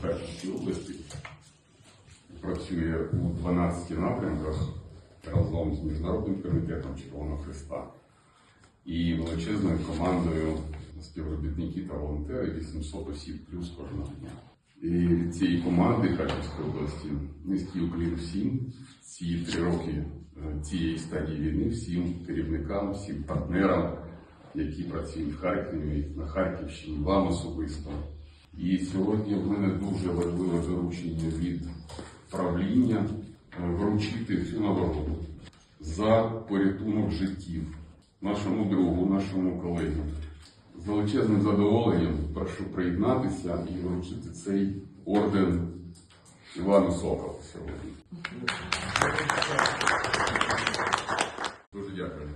Першій області. Працює у 12 напрямках разом з Міжнародним комітетом Червоного Христа і величезною командою співробітників та волонтери 800 осіб плюс кожного дня. І від цієї команди Харківської області низький уклін всім ці три роки е, цієї стадії війни, всім керівникам, всім партнерам, які працюють в Харкові, на Харківщині, вам особисто. І сьогодні в мене дуже важливе доручення від правління е, вручити цю нагороду за порятунок життів нашому другу, нашому колегі. З величезним задоволенням прошу приєднатися і вручити цей орден Івану Соколу сьогодні. Дуже дякую.